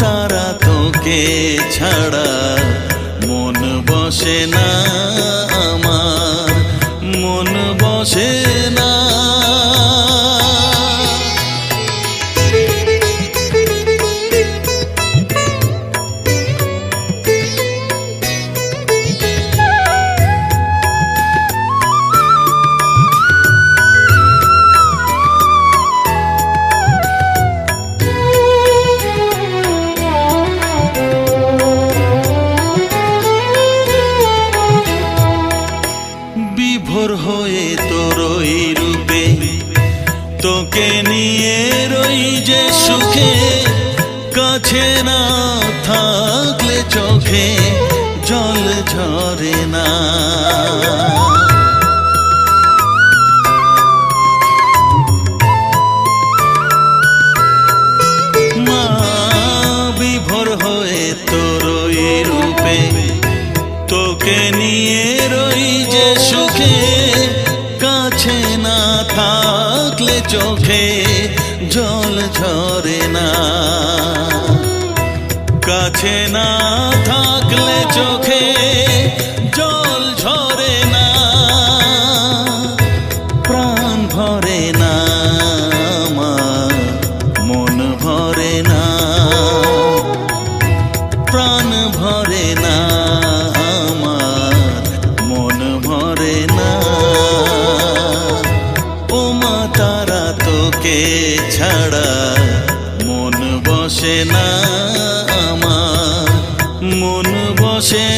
তারা তোকে ছাড়া মন বসে না। বিভোর হয়ে তোর রূপে। তোকে নিয়ে রই যে সুখে, কাছে না থাকলে চোখে জল ঝরে না। বিভোর হয়ে তোর রূপে। তোকে নিয়ে চোখে জল ঝরে না। কাছে না থাকলে চোখে জল ঝরে না। প্রাণ ভরে না। তারা তোকে ছাড়া মন বসে না আমার। মন বসে